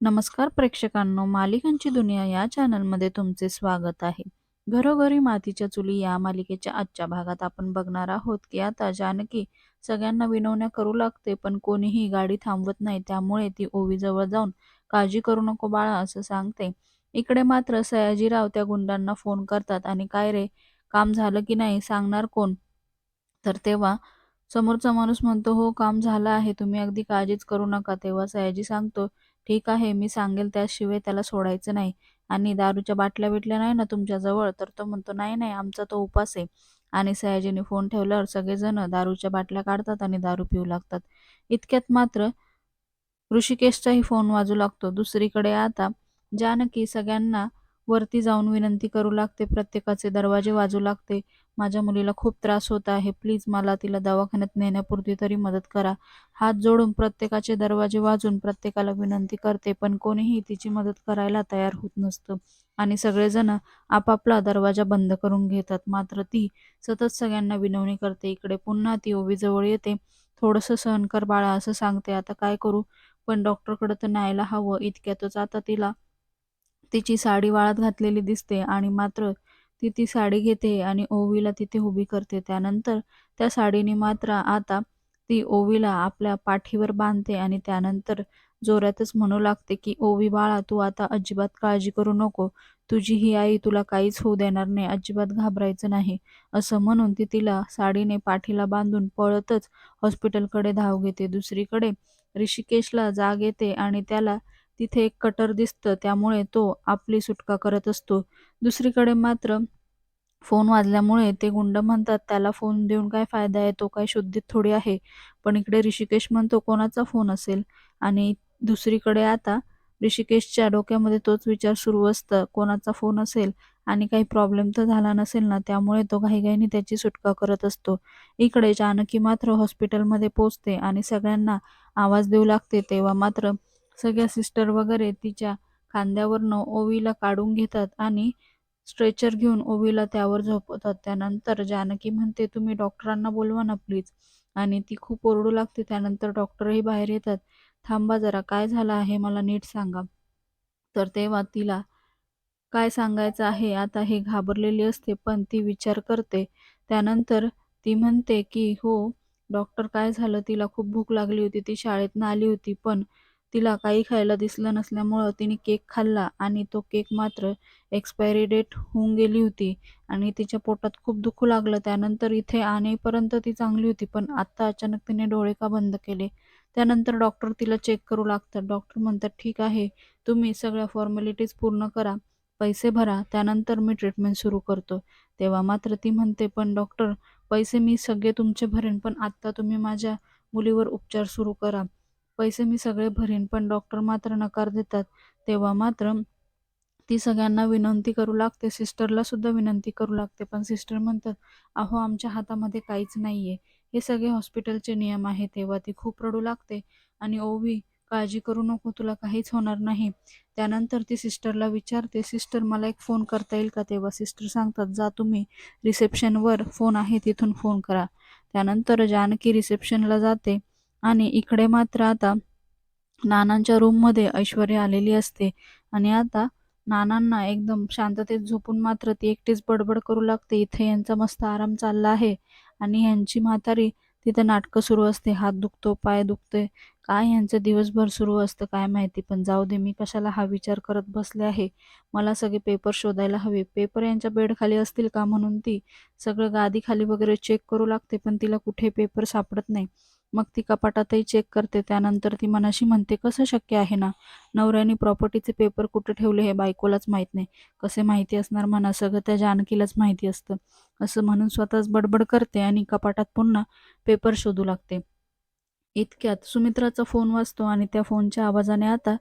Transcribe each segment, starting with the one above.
नमस्कार प्रेक्षकांनो मालिकांची दुनिया या चॅनलमध्ये तुमचे स्वागत आहे. घरोघरी मातीच्या चुली या मालिकेच्या आजच्या भागात आपण बघणार आहोत की आता जानकी सगळ्यांना विनवण्या करू लागते पण कोणीही गाडी थांबवत नाही त्यामुळे ती ओवीजवळ जाऊन काळजी करू नको बाळा असं सांगते. इकडे मात्र सयाजीराव त्या गुंडांना फोन करतात आणि काय रे काम झालं की नाही सांगणार कोण? तर तेव्हा समोरचा माणूस म्हणतो हो काम झालं आहे तुम्ही अगदी काळजीच करू नका. तेव्हा सयाजी सांगतो ठीक आहे मी सांगेल त्याशिवाय त्याला सोडायचं नाही. आणि दारूच्या बाटल्या बिटल्या नाही ना तुमच्याजवळ? तर तो म्हणतो नाही नाही आमचा तो उपास आहे. आणि सयाजीने फोन ठेवल्यावर सगळेजण दारूच्या बाटल्या काढतात आणि दारू पिऊ लागतात. इतक्यात मात्र ऋषिकेशचाही फोन वाजू लागतो. दुसरीकडे आता जानकी सगळ्यांना वरती जाऊन विनंती करू लागते. प्रत्येकाचे दरवाजे वाजू लागते. माझ्या मुलीला खूप त्रास होत आहे. प्लीज मला तिला दवाखान्यात नेण्यापुरती तरी मदत करा. हात जोडून प्रत्येकाचे दरवाजे वाजून प्रत्येकाला विनंती करते पण कोणीही तिची मदत करायला तयार होत नसतं. आणि सगळेजण आपापला दरवाजा बंद करून घेतात. मात्र ती सतत सगळ्यांना विनवणी करते. इकडे पुन्हा ती ओवीजवळ येते. थोडंसं सहन कर बाळा असं सांगते. आता काय करू? पण डॉक्टरकडे तर न्यायला हवं. इतक्यातच आता तिला तिची साडी वाळत घातलेली दिसते आणि मात्र ती ती साडी घेते आणि ओवीला तिथे उभी करते. त्यानंतर त्या साडीने मात्र आता ती ओवीला आपल्या पाठीवर बांधते आणि त्यानंतर जोरातच म्हणू लागते की ओवी बाळा तू आता अजिबात काळजी करू नको. तुझी ही आई तुला काहीच होऊ देणार नाही. अजिबात घाबरायचं नाही. असं म्हणून ती तिला साडीने पाठीला बांधून पळतच हॉस्पिटलकडे धाव घेते. दुसरीकडे ऋषिकेशला जाग येते आणि त्याला तिथे एक कटर दिसतं त्यामुळे तो आपली सुटका करत असतो. दुसरीकडे मात्र फोन वाजल्यामुळे ते गुंड म्हणतात त्याला फोन देऊन काय फायदा आहे? तो काय शुद्धीत थोडी आहे. पण इकडे ऋषिकेश म्हणतो कोणाचा फोन असेल? आणि दुसरीकडे आता ऋषिकेशच्या डोक्यामध्ये तोच विचार सुरू असतं कोणाचा फोन असेल? आणि काही प्रॉब्लेम तर झाला नसेल ना? त्यामुळे तो घाईघाईने त्याची सुटका करत असतो. इकडे जानकी मात्र हॉस्पिटलमध्ये पोचते आणि सगळ्यांना आवाज देऊ लागते तेव्हा मात्र सगळ्या सिस्टर वगैरे तिच्या खांद्यावरनं ओवीला काढून घेतात आणि स्ट्रेचर घेऊन ओवीला त्यावर झोपवतात. त्यानंतर जानकी म्हणते तुम्ही डॉक्टरांना बोलवा ना प्लीज. आणि ती खूप ओरडू लागते. त्यानंतर डॉक्टरही बाहेर येतात. थांबा जरा काय झालं आहे मला नीट सांगा. तर तेव्हा तिला काय सांगायचं आहे? आता हे घाबरलेली असते पण ती विचार करते. त्यानंतर ती म्हणते की हो डॉक्टर काय झालं? तिला खूप भूक लागली होती. ती शाळेतनं आली होती पण तिला काही खायला दिसलं नसल्यामुळं तिने केक खाल्ला आणि तो केक मात्र एक्सपायरी डेट होऊन गेली होती आणि तिच्या पोटात खूप दुखू लागलं. त्यानंतर इथे आणेपर्यंत ती चांगली होती पण आत्ता अचानक तिने डोळे का बंद केले? त्यानंतर डॉक्टर तिला चेक करू लागतात. डॉक्टर म्हणतात ठीक आहे तुम्ही सगळ्या फॉर्मॅलिटीज पूर्ण करा पैसे भरा त्यानंतर मी ट्रीटमेंट सुरू करतो. तेव्हा मात्र ती म्हणते पण डॉक्टर पैसे मी सगळे तुमचे भरेन पण आत्ता तुम्ही माझ्या मुलीवर उपचार सुरू करा. पैसे मी सगळे भरेन पण डॉक्टर मात्र नकार देतात. तेव्हा मात्र ती सगळ्यांना विनंती करू लागते. सिस्टरला सुद्धा विनंती करू लागते पण सिस्टर म्हणतात अहो आमच्या हातामध्ये काहीच नाहीये. हे सगळे हॉस्पिटलचे नियम आहे तेव्हा ती खूप रडू लागते. आणि ओवी काळजी करू नको तुला काहीच होणार नाही. त्यानंतर ती सिस्टरला विचारते सिस्टर मला एक फोन करता येईल का? तेव्हा सिस्टर सांगतात जा तुम्ही रिसेप्शनवर फोन आहे तिथून फोन करा. त्यानंतर जानकी रिसेप्शनला जाते. आणि इकडे मात्र आता नानांच्या रूममध्ये ऐश्वर्या आलेली असते. आणि आता नानांना एकदम शांततेत झोपून मात्र ती एकटीच बडबड करू लागते. इथे यांचा मस्त आराम चालला आहे. आणि ह्यांची म्हातारी तिथे नाटकं सुरू असते. हात दुखतो पाय दुखते काय यांचं दिवसभर सुरू असतं काय माहिती. पण जाऊ दे मी कशाला हा विचार करत बसले आहे. मला सगळे पेपर शोधायला हवे. पेपर यांच्या बेडखाली असतील का म्हणून ती सगळं गादीखाली वगैरे चेक करू लागते पण तिला कुठे पेपर सापडत नाही. मग ती कपाटातही चेक करते. त्यानंतर ती मनाशी म्हणते कसं शक्य आहे ना? नवऱ्याने प्रॉपर्टीचे पेपर कुठे ठेवले हे बायकोलाच माहीत नाही. कसे माहिती असणार म्हणा? सगळं त्या जानकीलाच माहिती असतं. असं म्हणून स्वतःच बडबड करते आणि कपाटात पुन्हा पेपर शोधू लागते. इतक्यात सुमित्राचा फोन वाजतो आणि त्या फोनच्या आवाजाने आता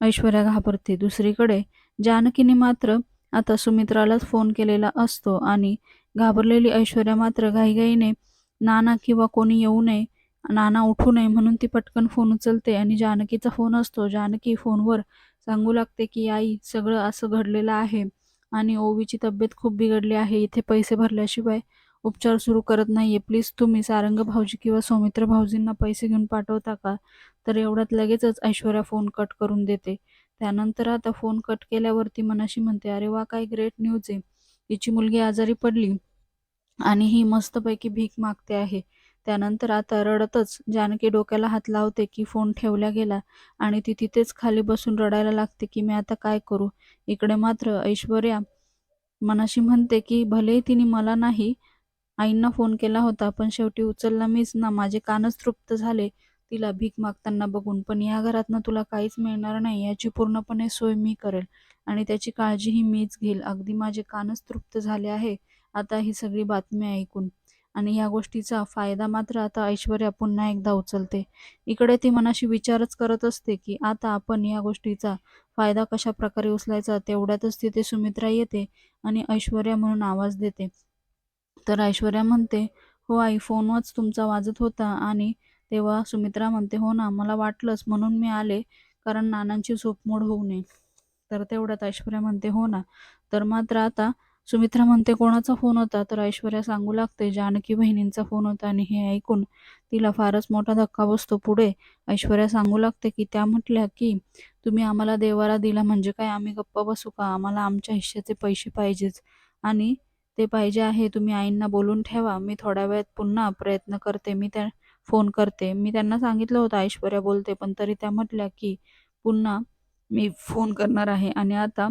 ऐश्वर्या घाबरते. दुसरीकडे जानकीने मात्र आता सुमित्रालाच फोन केलेला असतो आणि घाबरलेली ऐश्वर्या मात्र घाईघाईने नाना किंवा कोणी येऊ नये. नाना उठू नये म्हणून ती पटकन फोन उचलते आणि जानकीचा फोन असतो. जानकी फोनवर सांगू लागते की आई सगळं असं घडलेलं आहे आणि ओवीची तब्येत खूप बिघडली आहे. इथे पैसे भरल्याशिवाय उपचार सुरू करत नाहीये. प्लीज तुम्ही सारंग भाऊजी किंवा सौमित्र भाऊजींना पैसे घेऊन पाठवता का तर एवढ्यात लगेचच ऐश्वर्या फोन कट करून देते. त्यानंतर आता फोन कट केल्यावरती मनाशी म्हणते अरे वा काय ग्रेट न्यूज आहे. तिची मुलगी आजारी पडली आणि ही मस्तपैकी भीक मागते आहे. त्यानंतर आता रडतच जानकी डोक्याला हात लावते की फोन ठेवला गेला आणि ती तिथेच खाली बसून रडायला लागते की मी आता काय करू? इकडे मात्र ऐश्वर्या मनाशी म्हणते की भले तिने मला नाही आईंना फोन केला होता पण शेवटी उचलला मीच ना माझे कानच तृप्त झाले. तिला भीक मागताना बघून पण या घरातनं तुला काहीच मिळणार नाही याची पूर्णपणे सोय मी करेल आणि त्याची काळजीही मीच घेईल. अगदी माझे कानच तृप्त झाले आहे. आता ही सगळी बातमी ऐकून. आणि या गोष्टीचा फायदा मात्र आता ऐश्वर्या पुन्हा एकदा उचलते. इकडे ती मनाशी विचारच करत असते की आता आपण या गोष्टीचा फायदा कशा प्रकारे उचलायचा? तेवढ्यातच तिथे सुमित्रा येते आणि ऐश्वर्या म्हणून आवाज देते. तर ऐश्वर्या म्हणते हो आई फोनच तुमचा वाजत होता आणि तेव्हा सुमित्रा म्हणते हो ना मला वाटलंच म्हणून मी आले कारण नानांची झोपमोड होऊ नये. तर तेवढ्यात ऐश्वर्या म्हणते हो ना तर मात्र आता सुमित्रा म्हणते कोणाचा फोन होता? तर ऐश्वर्या सांगू लागते जानकी बहिणींचा फोन होता आणि हे ऐकून तिला फारच मोठा धक्का बसतो पुढे. ऐश्वर्या सांगू लागते की त्या म्हटल्या की तुम्ही आम्हाला देवारा दिला म्हणजे काय? आम्ही गप्प बसू का? आम्हाला आमच्या हिश्श्याचे पैसे पाहिजेच आणि ते पाहिजे आहे तुम्ही आईंना बोलून ठेवा. मी थोड्या वेळात पुन्हा प्रयत्न करते मी त्या फोन करते. मी त्यांना सांगितलं होतं ऐश्वर्या बोलते पण तरी त्या म्हटल्या की पुन्हा मी फोन करणार आहे. आणि आता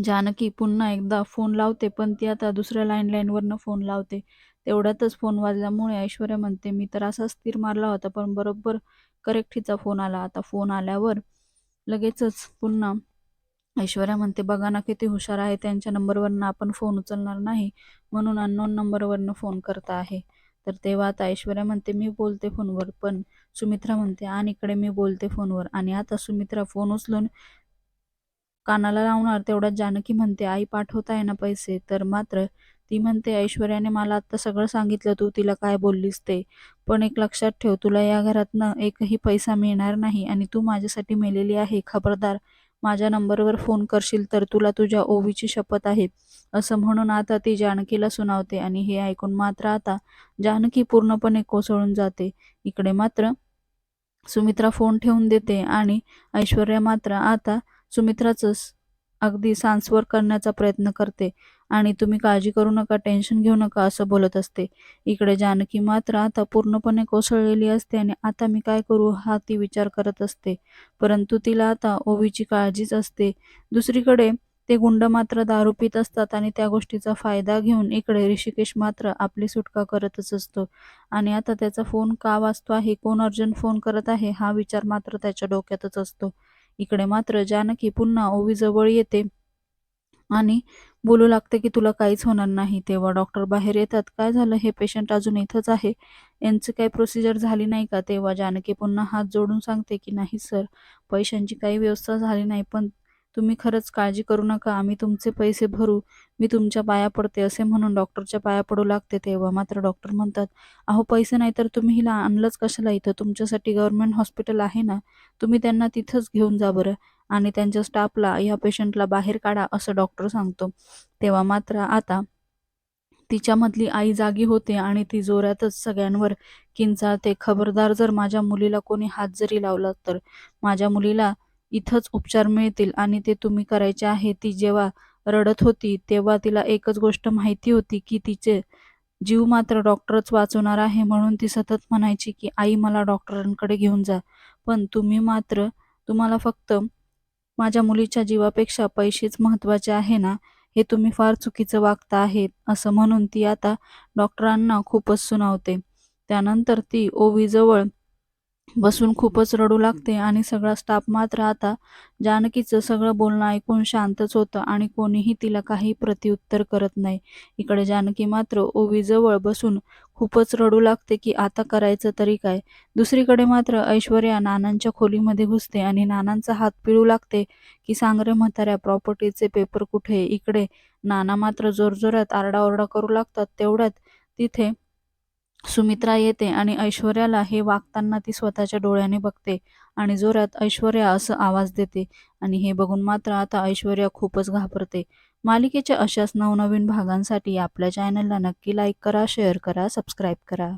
जानकी पुन्हा एकदा फोन लावते पण ती आता दुसऱ्या लँडलाईनवरनं फोन लावते. तेवढ्यातच फोन वाजल्यामुळे ऐश्वर्या म्हणते मी तर असा स्थिर मारला होता पण बरोबर करेक्ट हिचा फोन आला. आता फोन आल्यावर लगेचच पुन्हा ऐश्वर्या म्हणते बघा ना किती हुशार आहे त्यांच्या नंबरवरनं आपण फोन उचलणार नाही म्हणून अननोन नंबरवरनं फोन करता आहे. तर तेव्हा आता ऐश्वर्या म्हणते मी बोलते फोनवर पण सुमित्रा म्हणते आणि इकडे मी बोलते फोनवर आणि आता सुमित्रा फोन उचलून कानाला लावणार तेवढ्यात जानकी म्हणते आई पाठवताय ना पैसे. तर मात्र ती म्हणते ऐश्वर्याने मला आत्ता सगळं सांगितलं तू तिला काय बोललीस ते. पण एक लक्षात ठेव तुला या घरातनं एकही पैसा मिळणार नाही आणि तू माझ्यासाठी मेलेली आहे. खबरदार माझ्या नंबरवर फोन करशील तर तुला तुझ्या ओवीची शपथ आहे. असं म्हणून आता ती जानकीला सुनावते आणि हे ऐकून मात्र आता जानकी पूर्णपणे कोसळून जाते. इकडे मात्र सुमित्रा फोन ठेवून देते आणि ऐश्वर्या मात्र आता सुमित्राचं अगदी सांस्वर करण्याचा प्रयत्न करते. आणि तुम्ही काळजी करू नका टेन्शन घेऊ नका असं बोलत असते. इकडे जानकी मात्र आता पूर्णपणे कोसळलेली असते आणि आता मी काय करू हा ती विचार करत असते. परंतु तिला आता ओवीची काळजीच असते. दुसरीकडे ते गुंड मात्र दारू पित असतात आणि त्या गोष्टीचा फायदा घेऊन इकडे ऋषिकेश मात्र आपली सुटका करतच असतो. आणि आता त्याचा फोन का वाचतो आहे कोण अर्जंट फोन करत आहे हा विचार मात्र त्याच्या डोक्यातच असतो. इकडे मात्र जानकी पुन्हा ओवीजवळ येते. आणि बोलू लागते की तुला काहीच होणार नाही. तेव्हा डॉक्टर बाहेर येतात. काय झालं? हे पेशंट अजून इथंच आहे. यांची काही प्रोसिजर झाली नाही का? तेव्हा जानकी पुन्हा हात जोडून सांगते की नाही सर पैशांची काही व्यवस्था झाली नाही पण तुम्ही खरंच काळजी करू नका आम्ही तुमचे पैसे भरू मी तुमच्या पाया पडते असे म्हणून डॉक्टरच्या पाया पडू लागते तेव्हा. मात्र डॉक्टर म्हणतात अहो पैसे नाही तर तुम्ही हिला आणलंच कशाला? इथं तुमच्यासाठी गव्हर्नमेंट हॉस्पिटल आहे ना तुम्ही त्यांना तिथंच घेऊन जा बरं आणि त्यांच्या स्टाफला या पेशंटला बाहेर काढा असं डॉक्टर सांगतो. तेव्हा मात्र आता तिच्यामधली आई जागी होते आणि ती जोरातच सगळ्यांवर किंचाळते. खबरदार जर माझ्या मुलीला कोणी हात जरी लावला तर माझ्या मुलीला इथंच उपचार मिळतील आणि ते तुम्ही करायचे आहे ती जेव्हा रडत होती तेव्हा तिला एकच गोष्ट माहिती होती की तिचे जीव मात्र डॉक्टरच वाचवणार आहे म्हणून ती सतत म्हणायची की आई मला डॉक्टरांकडे घेऊन जा. पण तुम्ही मात्र तुम्हाला फक्त माझ्या मुलीच्या जीवापेक्षा पैसेच महत्त्वाचे आहे ना हे तुम्ही फार चुकीचं वागता आहेत असं म्हणून ती आता डॉक्टरांना खूपच सुनावते. त्यानंतर ती ओवीजवळ बसून खूपच रडू लागते आणि सगळा स्टाफ मात्र आता जानकीचं सगळं बोलणं ऐकून शांतच होतं आणि कोणीही तिला काही प्रत्युत्तर करत नाही. इकडे जानकी मात्र ओवीजवळ बसून खूपच रडू लागते की आता करायचं तरी काय? दुसरीकडे मात्र ऐश्वर्या नानांच्या खोलीमध्ये घुसते आणि नानांचा हात पिळू लागते की सांग रे म्हाताऱ्या प्रॉपर्टीचे पेपर कुठे इकडे नाना मात्र जोरजोरात आरडाओरडा करू लागतात. तेवढ्यात तिथे सुमित्रा येते आणि ऐश्वर्याला हे वागताना ती स्वतःच्या डोळ्याने बघते आणि जोरात ऐश्वर्या असं आवाज देते आणि हे बघून मात्र आता ऐश्वर्या खूपच घाबरते. मालिकेच्या अशाच नवनवीन भागांसाठी आपल्या चॅनलला नक्की लाईक करा शेअर करा सबस्क्राईब करा.